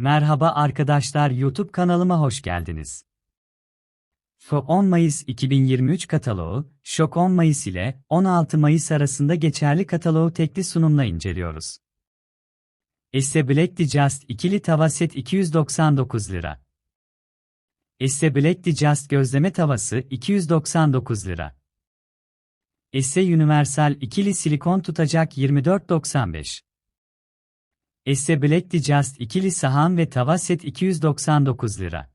Merhaba arkadaşlar YouTube kanalıma hoş geldiniz. Şok 10 Mayıs 2023 kataloğu, Şok 10 Mayıs ile 16 Mayıs arasında geçerli kataloğu tekli sunumla inceliyoruz. Esse Black Digest ikili tava set 299 lira. Esse Black Digest gözleme tavası 299 lira. Esse Universal ikili silikon tutacak 24.95. Esse Black Digest ikili sahan ve tava set 299 lira.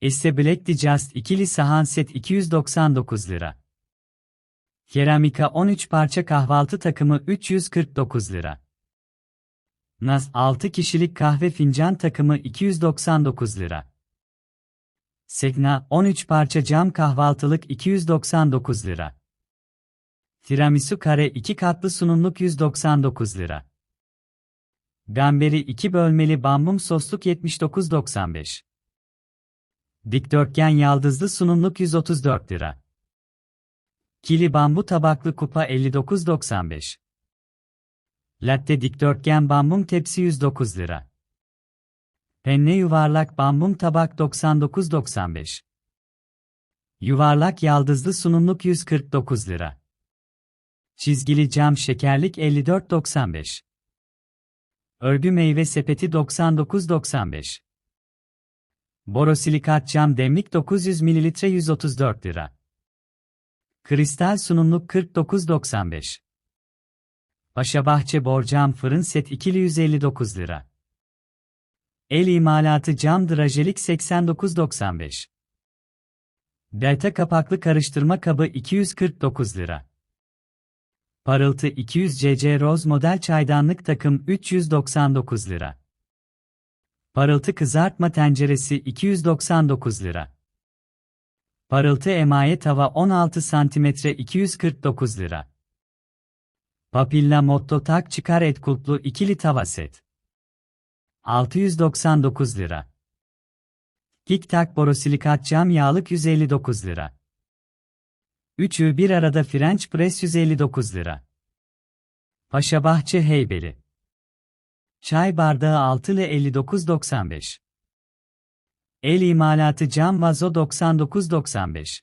Esse Black Digest ikili sahan set 299 lira. Keramika 13 parça kahvaltı takımı 349 lira. Naz 6 kişilik kahve fincan takımı 299 lira. Segna 13 parça cam kahvaltılık 299 lira. Tiramisu kare 2 katlı sunumluk 199 lira. Gamberi 2 bölmeli bambum sosluk 79.95. Dikdörtgen yaldızlı sunumluk 134 lira. Kili bambu tabaklı kupa 59.95. Latte dikdörtgen bambum tepsi 109 lira. Penne yuvarlak bambum tabak 99.95. Yuvarlak yaldızlı sunumluk 149 lira. Çizgili cam şekerlik 54.95. Örgü meyve sepeti 99.95. Borosilikat cam demlik 900 ml 134 lira. Kristal sunumluk 49.95. Paşabahçe borcam fırın set ikili 159 lira. El imalatı cam drajelik 89.95. Delta kapaklı karıştırma kabı 249 lira. Parıltı 200 cc roz model çaydanlık takım 399 lira. Parıltı kızartma tenceresi 299 lira. Parıltı emaye tava 16 cm 249 lira. Papilla Motto tak çıkar et kulplu ikili tava set. 699 lira. Kik tak borosilikat cam yağlık 159 lira. Üçü bir arada French press 159 lira. Paşabahçe Heybeli. Çay bardağı 6 ile 59.95. El imalatı cam vazo 99.95.